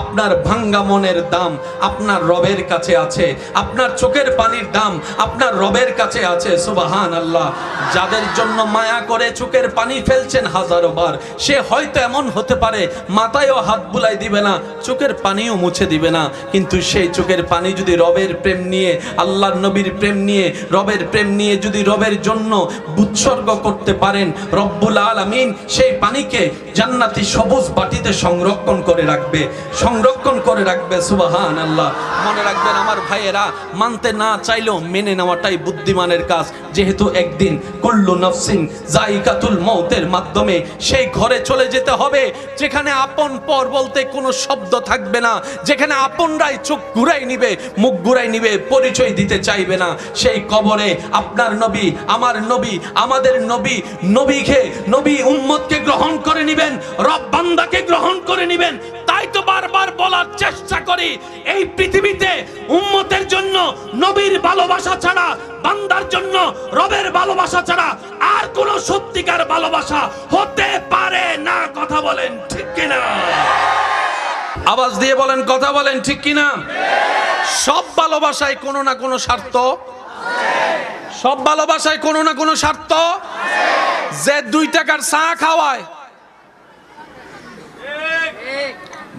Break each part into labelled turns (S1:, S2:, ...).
S1: আপনার ভাঙ্গা মনের দাম আপনার রবের কাছে আছে, আপনার চোখের পানির দাম আপনার রবের কাছে আছে সুবাহান আল্লাহ যাদের জন্য মায়া করে চোখের পানি ফেলছেন হাজারো বার, সে হয়তো এমন হতে পারে, মাথায়ও হাত বুলাই দিবে না, চোখের পানিও মুছে দিবে না। কিন্তু সেই চোখের পানি যদি রবের প্রেম নিয়ে, আল্লাহর নবীর প্রেম নিয়ে, রবের প্রেম নিয়ে যদি রবের জন্য উৎসর্গ করতে পারেন, রব্বুল আলামিন সেই পানিকে জান্নাতি সবুজ বাটিতে সংরক্ষণ করে রাখবে। সংরক্ষণ করে রাখবে সুবাহান আল্লাহ মনে রাখবেন আমার ভাইয়েরা, মানতে না চাইলেও মেনে নেওয়াটাই বুদ্ধিমানের কাজ। যেহেতু একদিন কুল্লু নফসিন জাইকাতুল মৌতের মাধ্যমে সেই ঘরে চলে যেতে হবে, যেখানে আপন পর বলতে কোনো শব্দ থাকবে না, যেখানে আপনরাই চোখ ঘুরাই নিবে, মুখ ঘুরাই নিবে, পরিচয় দিতে চাইবে না। সেই কবরে আপনার নবী, আমার নবী, আমাদের নবী, নবীকে, নবী উম্মতকে গ্রহণ করে নিবেন, রব বান্দাকে গ্রহণ করে নিবেন তাই তো বারবার বলার চেষ্টা করি, এই পৃথিবীতে উম্মতের জন্য, নবীর ভালোবাসা ছাড়া, বান্দার জন্য, রবের ভালোবাসা ছাড়া আর কোন সত্যিকার ভালোবাসা হতে পারে না। কথা বলেন ঠিক কিনা? আওয়াজ দিয়ে বলেন, কথা বলেন ঠিক কিনা? সব ভালোবাসায় কোনো না কোনো স্বার্থ সব ভালোবাসায় কোনো না কোনো স্বার্থ যে দুই টাকার চা খাওয়ায়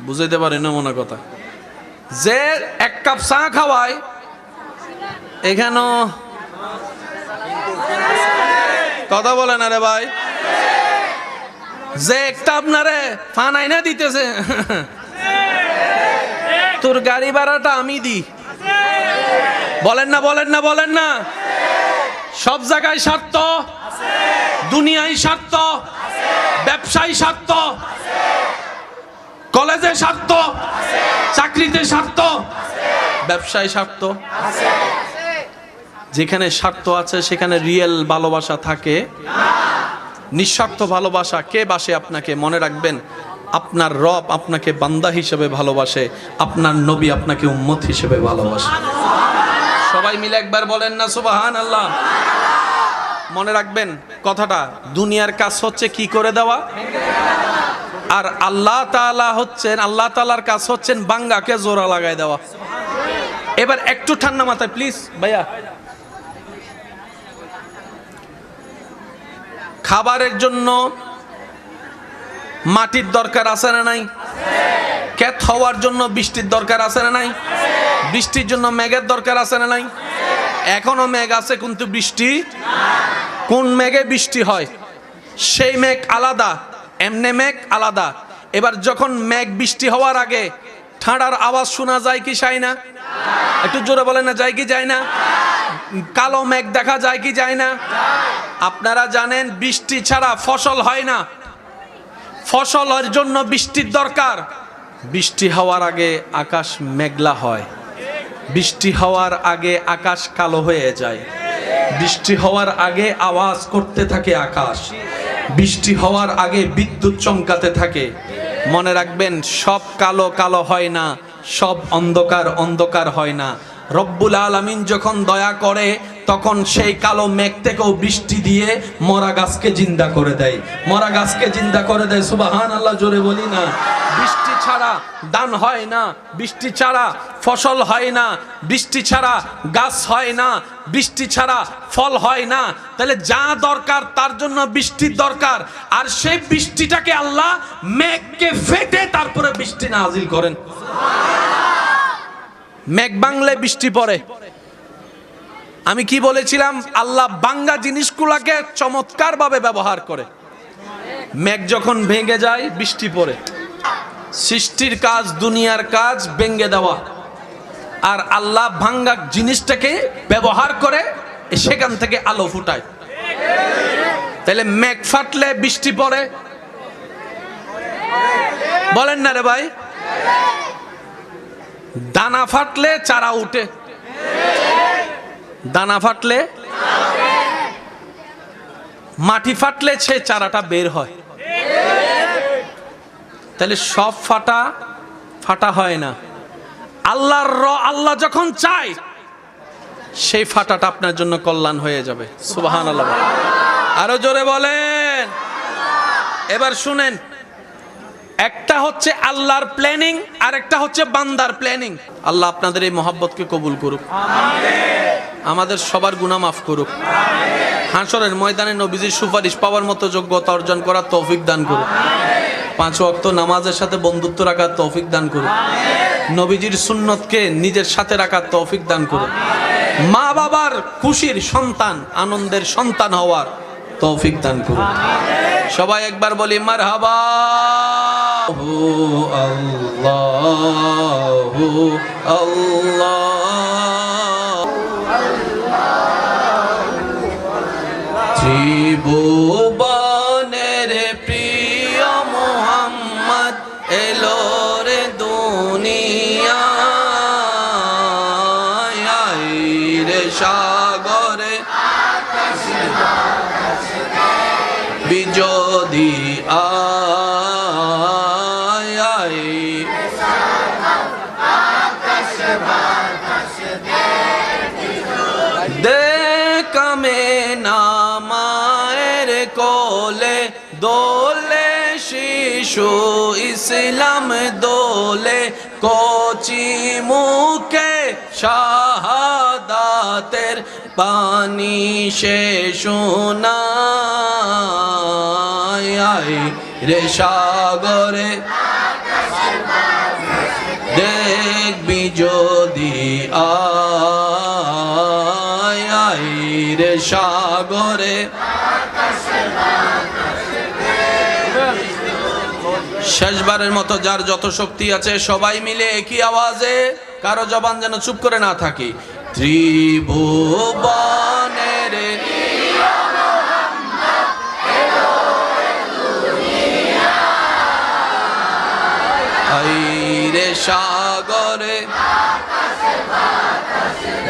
S1: বুঝাইতে পারি না মনে কথা। যে এক কাপ চা খাওয়ায় এখানে কথা বলেন আরে ভাই। যে একটা আপনারে ফানাই না দিতেছে, তোর গাড়ি ভাড়াটা আমি দি বলেন না বলেন না বলেন না। সব জায়গায় স্বার্থ, দুনিয়ায় স্বার্থ, ব্যবসায় স্বার্থ। কলেজে স্বার্থ? চাকরিতে স্বার্থ? ব্যবসায় স্বার্থ? যেখানে স্বার্থ আছে, সেখানে রিয়েল ভালোবাসা থাকে। নিঃস্বার্থ ভালোবাসা কে বাসে আপনাকে? মনে রাখবেন, আপনার রব আপনাকে বান্দা হিসেবে ভালোবাসে, আপনার নবী আপনাকে উম্মত হিসেবে ভালোবাসে। সবাই মিলে একবার বলেন না সুবাহান আল্লাহ মনে রাখবেন, কথাটা, দুনিয়ার কাজ হচ্ছে কি করে দেওয়া? আর আল্লাহ তালা হচ্ছেন, আল্লাহ তাআলার কাজ হচ্ছেন বাঙ্গাকে জোড়া লাগাই দেওয়া। এবার একটু ঠান্ডা মাথায় প্লিজ ভাইয়া। খাবারের জন্য মাটির দরকার আছে না নাই? ক্ষেত হওয়ার জন্য বৃষ্টির দরকার আছে না নাই? বৃষ্টির জন্য মেঘের দরকার আছে না নাই? এখনও মেঘ আছে, কিন্তু বৃষ্টি কোন মেঘে বৃষ্টি হয়? সেই মেঘ আলাদা। এমনে মেঘ আলাদা। এবার যখন মেঘ বৃষ্টি হওয়ার আগে ঠাঁড়ার আওয়াজ শোনা যায় কি চাই না? একটু জোরে বলে না, যায় কি যায় না? কালো মেঘ দেখা যায় কি যায় না? আপনারা জানেন, বৃষ্টি ছাড়া ফসল হয় না। ফসলের জন্য বৃষ্টির দরকার। বৃষ্টি হওয়ার আগে আকাশ মেঘলা হয়। বৃষ্টি হওয়ার আগে আকাশ কালো হয়ে যায়। বৃষ্টি হওয়ার আগে আওয়াজ করতে থাকে আকাশ। বৃষ্টি হওয়ার আগে বিদ্যুৎ চমকাতে থাকে। মনে রাখবেন, সব কালো কালো হয় না, সব অন্ধকার অন্ধকার হয় না। রব্বুল আলমিন যখন দয়া করে, তখন সেই কালো মেঘ থেকেও বৃষ্টি দিয়ে মরা গাছকে জিন্দা করে দেয়। মরা গাছকে জিন্দা করে দেয় সুবাহান আল্লাহ জোরে বলি না। বৃষ্টি ছাড়া দান হয় না, বৃষ্টি ছাড়া ফসল হয় না, বৃষ্টি ছাড়া গাছ হয় না, বৃষ্টি ছাড়া ফল হয় না। তাহলে যা দরকার তার জন্য বৃষ্টির দরকার। আর সেই বৃষ্টিটাকে আল্লাহ মেঘকে ফেটে তারপরে বৃষ্টি নাজিল করেন। মেঘ বাংলে বৃষ্টি পড়ে। আমি কি বলেছিলাম? আল্লাহ বাঙ্গা জিনিসগুলাকে চমৎকার ভাবে ব্যবহার করে। মেঘ যখন ভেঙে যায়, বৃষ্টি পড়ে। সৃষ্টির কাজ, দুনিয়ার কাজ ভেঙে দেওয়া। আর আল্লাহ ভাঙ্গা জিনিসটাকে ব্যবহার করে সেখান থেকে আলো ফুটায়। তাহলে মেঘ ফাটলে বৃষ্টি পড়ে। বলেন না রে ভাই? দানা ফাটলে চারা উঠে। দানা ফাটলে মাটি ফাটলে সে চারাটা বের হয়। তাহলে সব ফাটা ফাটা হয় না। আল্লাহর র, আল্লাহ যখন চায়, সেই ফাটাটা আপনার জন্য কল্যাণ হয়ে যাবে। সুবাহান আল্লাহ আরও জোরে বলেন। এবার শুনেন। একটা হচ্ছে আল্লাহর প্ল্যানিং আর একটা হচ্ছে বান্দার প্ল্যানিং আল্লাহ আপনাদের এই মহাব্বতকে কবুল করুক। আমাদের সবার গুণা মাফ করুক। হাসরের ময়দানে নবীজির সুপারিশ পাওয়ার মতো যোগ্যতা অর্জন করার তৌফিক দান করুক। পাঁচ ওয়াক্ত নামাজের সাথে বন্ধুত্ব রাখার তৌফিক দান করুক নবীজির সুন্নতকে নিজের সাথে রাখার তৌফিক দান করুক মা বাবার খুশির সন্তান, আনন্দের সন্তান হওয়ার তৌফিক দান করুক সবাই একবার বলি মার হাবা আল্লাহ দেখামে নামায়ের কোলে দোলে শিশু ইসলাম দোলে কোচি মুখে শাহাদাতের পানি সে শোনায়। রে সাগরে। দেখবি যদি আয় রে সাগরে। শেষবারের মতো যার যত শক্তি আছে, সবাই মিলে একই আওয়াজে কারও জবান যেন চুপ করে না থাকি। ত্রিভুবনের সাগরে।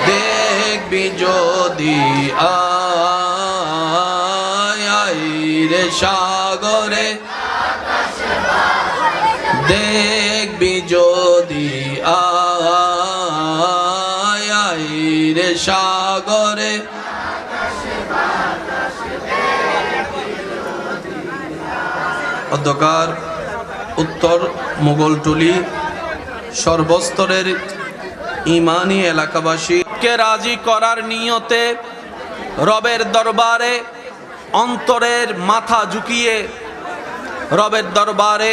S1: দেখবি যদি আইরে সাগরে। দেখবি যদি আইরে সাগরে। অধ্যকার উত্তর মোগলটুলি সর্বস্তরের ইমানি এলাকাবাসীকে রাজি করার নিয়তে রবের দরবারে অন্তরের মাথা ঝুঁকিয়ে রবের দরবারে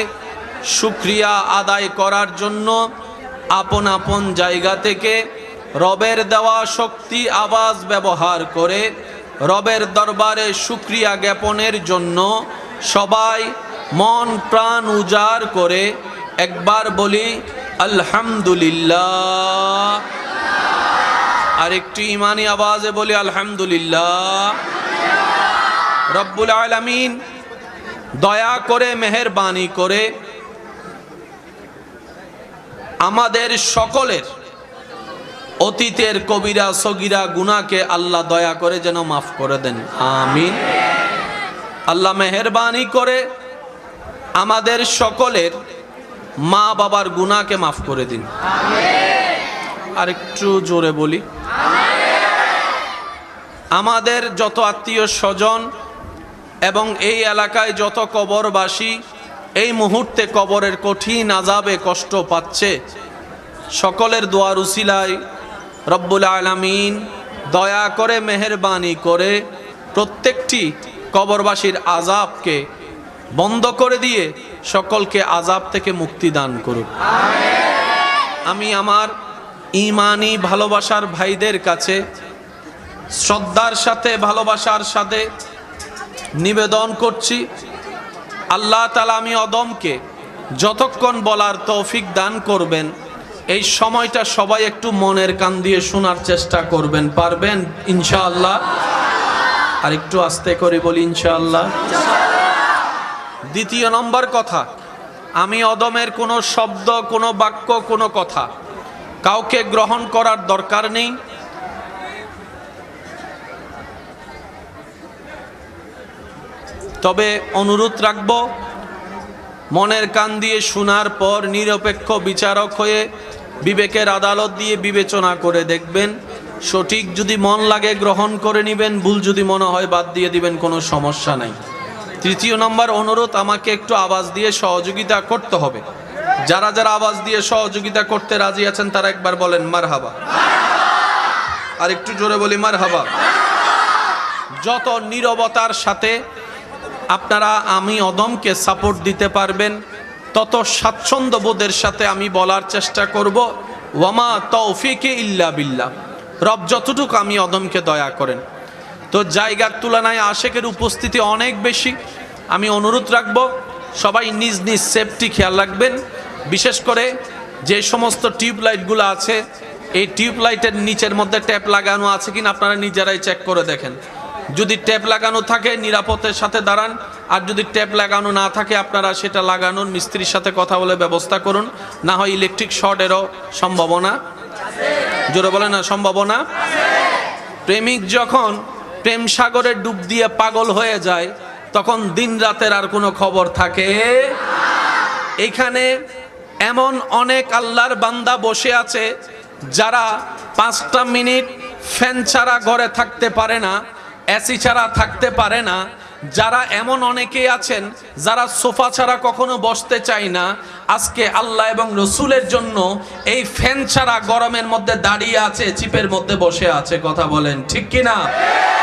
S1: শুক্রিয়া আদায় করার জন্য আপন আপন জায়গা থেকে রবের দেওয়া শক্তি আওয়াজ ব্যবহার করে রবের দরবারে শুক্রিয়া জ্ঞাপনের জন্য সবাই মন প্রাণ উজাড় করে একবার বলি আলহামদুলিল্লাহ। আরেকটি ইমানি আওয়াজে বলি আলহামদুলিল্লাহ। রব্বুল আলামিন দয়া করে, মেহেরবানি করে আমাদের সকলের অতীতের কবিরা, সগিরা গুনাকে আল্লাহ দয়া করে যেন মাফ করে দেন। আমিন। আল্লাহ মেহেরবানি করে আমাদের সকলের মা বাবার গুনাকে মাফ করে দিন। আর একটু জোরে বলি। আমাদের যত আত্মীয় স্বজন এবং এই এলাকায় যত কবরবাসী, এই মুহূর্তে কবরের কঠিন আজাবে কষ্ট পাচ্ছে। সকলের দোয়ার উসিলায় রব্বুল আলামিন দয়া করে, মেহেরবানি করে প্রত্যেকটি কবরবাসীর আজাবকে বন্ধ করে দিয়ে সকলকে আজাব থেকে মুক্তি দান করুক। আমি আমার ইমানি ভালোবাসার ভাইদের কাছে, শ্রদ্ধার সাথে, ভালোবাসার সাথে নিবেদন করছি। আল্লাহ তালা আমি অদমকে যতক্ষণ বলার তৌফিক দান করবেন, এই সময়টা সবাই একটু মনের কান দিয়ে শোনার চেষ্টা করবেন, পারবেন? ইনশাআল্লাহ। আর একটু আস্তে করে বলি, ইনশাআল্লাহ। দ্বিতীয় নম্বর কথা, আমি অদমের কোনো শব্দ, কোনো বাক্য, কোনো কথা কাউকে গ্রহণ করার দরকার নেই। তবে অনুরোধ রাখব, মনের কান দিয়ে শোনার পর নিরপেক্ষ বিচারক হয়ে বিবেকের আদালত দিয়ে বিবেচনা করে দেখবেন, সঠিক যদি মন লাগে গ্রহণ করে নেবেন, ভুল যদি মনে হয় বাদ দিয়ে দিবেন, কোনো সমস্যা নাই। তৃতীয় নম্বর অনুরোধ, আমাকে একটু আওয়াজ দিয়ে সহযোগিতা করতে হবে। যারা যারা আওয়াজ দিয়ে সহযোগিতা করতে রাজি আছেন, তারা একবার বলেন মার হাবা আর একটু জোরে বলি মার হাবা যত নীরবতার সাথে আপনারা আমি অদমকে সাপোর্ট দিতে পারবেন, তত স্বাচ্ছন্দ্য বোধের সাথে আমি বলার চেষ্টা করব ওয়ামা তৌফিকে ইল্লা বিল্লাহ। রব যতটুকু আমি অদমকে দয়া করেন। তো জায়গার তুলনায় আশেকের উপস্থিতি অনেক বেশি। আমি অনুরোধ রাখব, সবাই নিজ নিজ সেফটি খেয়াল রাখবেন। বিশেষ করে যে সমস্ত টিউবলাইটগুলো আছে, এই টিউবলাইটের নিচের মধ্যে ট্যাপ লাগানো আছে কিনা আপনারা নিজেরাই চেক করে দেখেন। যদি ট্যাপ লাগানো থাকে, নিরাপত্তার সাথে দাঁড়ান। আর যদি ট্যাপ লাগানো না থাকে, আপনারা সেটা লাগানোর মিস্ত্রির সাথে কথা বলে ব্যবস্থা করুন। না হয় ইলেকট্রিক শর্টেরও সম্ভাবনা। জোরে বলে না, সম্ভাবনা? প্রেমিক যখন প্রেম সাগরে ডুব দিয়ে পাগল হয়ে যায়, তখন দিন রাতের আর কোনো খবর থাকে? এখানে এমন অনেক আল্লাহর বান্দা বসে আছে, যারা পাঁচটা মিনিট ফ্যান ছাড়া ঘরে থাকতে পারে না, এসি ছাড়া থাকতে পারে না, যারা এমন অনেকেই আছেন, যারা সোফা ছাড়া কখনো বসতে চায় না, আজকে আল্লাহ এবং রসুলের জন্য এই ফ্যান ছাড়া গরমের মধ্যে দাঁড়িয়ে আছে, চিপের মধ্যে বসে আছে, কথা বলেন, ঠিক কিনা? এই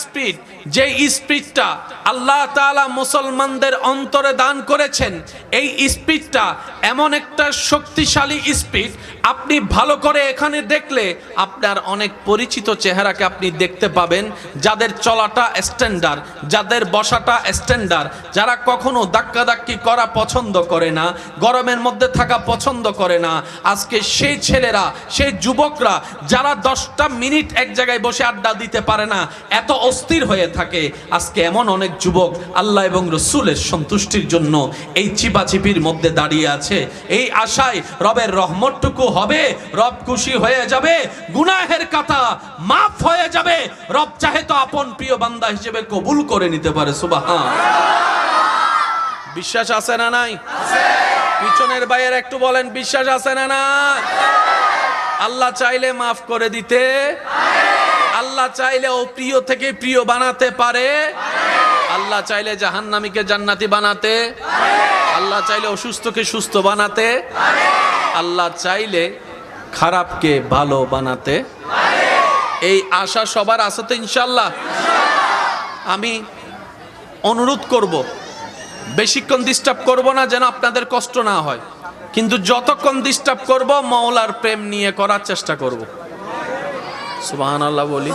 S1: স্পিড, যে স্পিডটা আল্লাহ তাআলা মুসলমানদের অন্তরে দান করেছেন, এই স্পিডটা এমন একটা শক্তিশালী স্পিড, আপনি ভালো করে এখানে দেখলে আপনার অনেক পরিচিত চেহারাকে আপনি দেখতে পাবেন, যাদের চলাটা স্ট্যান্ডার্ড যাদের বসাটা স্ট্যান্ডার্ড যারা কখনো ধাক্কাধাক্কি করা পছন্দ করে না, গরমের মধ্যে থাকা পছন্দ করে না, আজকে সেই ছেলেরা, সেই যুবকরা, যারা দশটা মিনিট এক জায়গায় বসে আড্ডা দিতে পারে না, এত অস্থির হয়ে থাকে। আজকে এমন অনেক যুবক আল্লাহ এবং রসুলের সন্তুষ্টির জন্য এই চিপাচিপির মধ্যে দাঁড়িয়ে আছে। এই আশায় রবের রহমতটুকু হবে, রব খুশি হয়ে যাবে, গুনাহের কাতা মাফ হয়ে যাবে। রব চাহে তো আপন প্রিয় বান্দা হিসেবে কবুল করে নিতে পারে সুবাহা বিশ্বাস আছে না নাই? পিছনের বাইরে একটু বলেন, বিশ্বাস আছে না না আল্লাহ চাইলে মাফ করে দিতে আল্লাহ চাইলে ও প্রিয় থেকে প্রিয় বানাতে পারে। আল্লাহ চাইলে জাহান্নামীকে জান্নাতি বানাতে আল্লাহ চাইলে অসুস্থকে সুস্থ বানাতে আল্লাহ চাইলে খারাপকে ভালো বানাতে এই আশা সবার আছে তো ইনশাল্লাহ আমি অনুরোধ করব, বেশিক্ষণ ডিস্টার্ব করব না যেন আপনাদের কষ্ট না হয়। কিন্তু যতক্ষণ ডিস্টার্ব করব মৌলার প্রেম নিয়ে করার চেষ্টা করব। সুবাহান আল্লাহ বলি।